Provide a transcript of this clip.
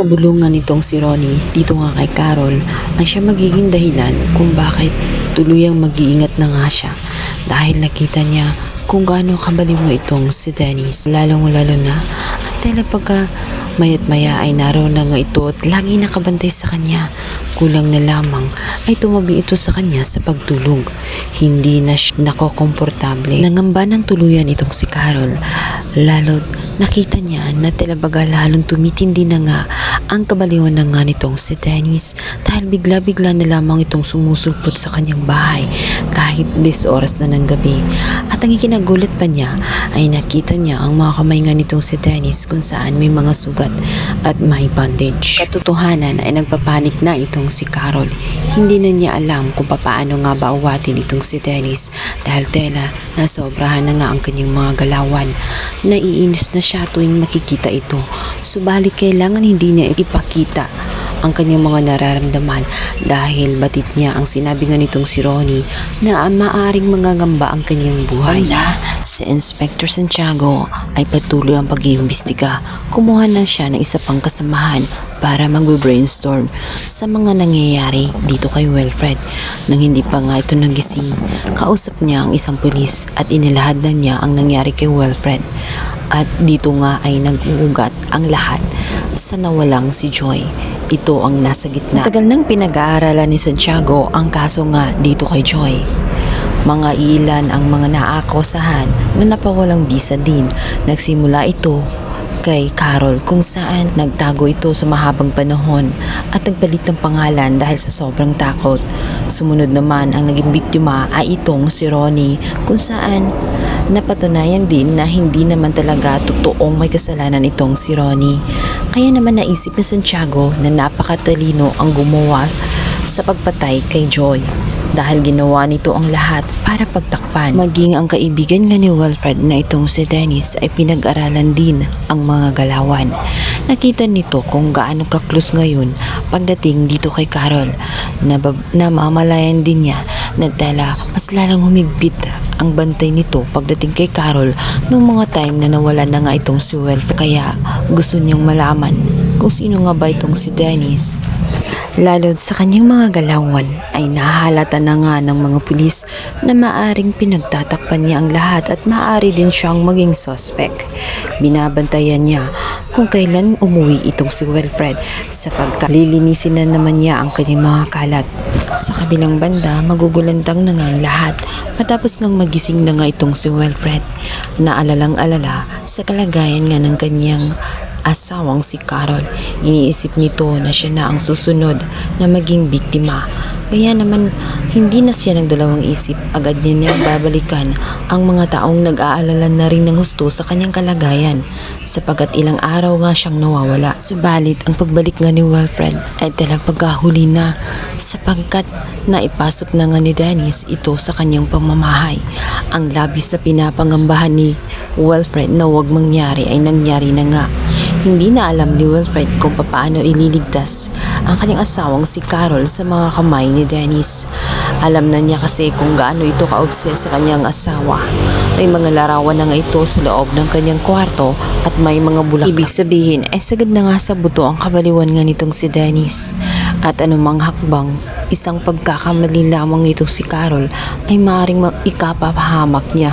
mga bulungan nitong si Ronnie dito nga kay Carol ang siya magiging dahilan kung bakit tuluyang mag-iingat na nga siya dahil nakita niya kung gaano kabaliw nga itong si Dennis. Lalong lalo na at tela pagka mayat maya ay naroon na nga ito at lagi nakabantay sa kanya. Kulang na lamang ay tumabi ito sa kanya sa pagtulog. Hindi na nakokomportable. Nangamba ng tuluyan itong si Carol. Lalo't nakita niya na tila baga lalong tumitindi na nga ang kabaliwan na nga nitong si Dennis dahil bigla-bigla na lamang itong sumusulpot sa kanyang bahay kahit 10 oras na ng gabi. At ang ikinagulat pa niya ay nakita niya ang mga kamay nga nitong si Dennis kung saan may mga sugat at may bandage. Katotohanan ay nagpapanik na itong si Carol. Hindi na niya alam kung papaano nga ba uwatin itong si Dennis dahil tela nasobrahan na nga ang kanyang mga galawan. Naiinis na siya tuwing makikita ito. Subalit kailangan hindi niya ipakita ang kanyang mga nararamdaman dahil batid niya ang sinabi nga nitong si Ronnie na maaring mangangamba ang kanyang buhay. si Inspector Santiago ay patuloy ang pag-iimbestiga. Kumuha na siya ng isa pang kasamahan para mag-brainstorm sa mga nangyayari dito kay Wilfred. Nang hindi pa nga ito nagising, kausap niya ang isang pulis at inilahad na niya ang nangyari kay Wilfred. At dito nga ay nag-uugat ang lahat sa nawalang si Joy. Ito ang nasa gitna. Tagal nang pinag-aaralan ni Santiago ang kaso nga dito kay Joy. Mga ilan ang mga naakusahan na napawalang bisa din. Nagsimula ito kay Carol kung saan nagtago ito sa mahabang panahon at nagpalit ng pangalan dahil sa sobrang takot. Sumunod naman ang naging biktima ay itong si Ronnie kung saan napatunayan din na hindi naman talaga totoong may kasalanan itong si Ronnie. Kaya naman naisip ni Santiago na napakatalino ang gumawa sa pagpatay kay Joy dahil ginawa nito ang lahat para pagtakpan. Maging ang kaibigan nga ni Wilfred na itong si Dennis ay pinag-aralan din ang mga galawan. Nakita nito kung gaano kaklus ngayon pagdating dito kay Carol na, na mamalayan din niya na tala mas lalang humigpit ang bantay nito pagdating kay Carol noong mga time na nawala na nga itong si Wilfred. Kaya gusto niyang malaman kung sino nga ba itong si Dennis. Lalo sa kanyang mga galawan ay nahalata na nga ng mga pulis na maaring pinagtatakpan niya ang lahat at maaari din siyang maging suspect. Binabantayan niya kung kailan umuwi itong si Wilfred sapagkat lilinisin na naman niya ang kanyang mga kalat. Sa kabilang banda, magugulantang na nga ang lahat matapos ngang magising na nga itong si Wilfred na alalang-alala sa kalagayan nga ng kanyang asawang si Carol. Iniisip nito na siya na ang susunod na maging biktima. Kaya naman, hindi na siya nagdalawang isip. Agad niya niyang babalikan ang mga taong nag-aalala na rin ng gusto sa kanyang kalagayan sapagkat ilang araw nga siyang nawawala. Subalit, ang pagbalik nga ni Wilfred ay talang pagkahuli na sapagkat naipasok na nga ni Dennis ito sa kanyang pamamahay. Ang labis na pinapangambahan ni Wilfred na huwag mangyari ay nangyari na nga. Hindi na alam ni Wilfred kung paano ililigtas ang kanyang asawang si Carol sa mga kamay ni Dennis. Alam na niya kasi kung gaano ito kaobses sa kanyang asawa. May mga larawan na nga ito sa loob ng kanyang kwarto at may mga bulaklak. Ibig sabihin ay sagad na nga sa buto ang kabaliwan nga nitong si Dennis. At anumang hakbang, isang pagkakamali lamang nito si Carol ay maaaring ikapapahamak niya.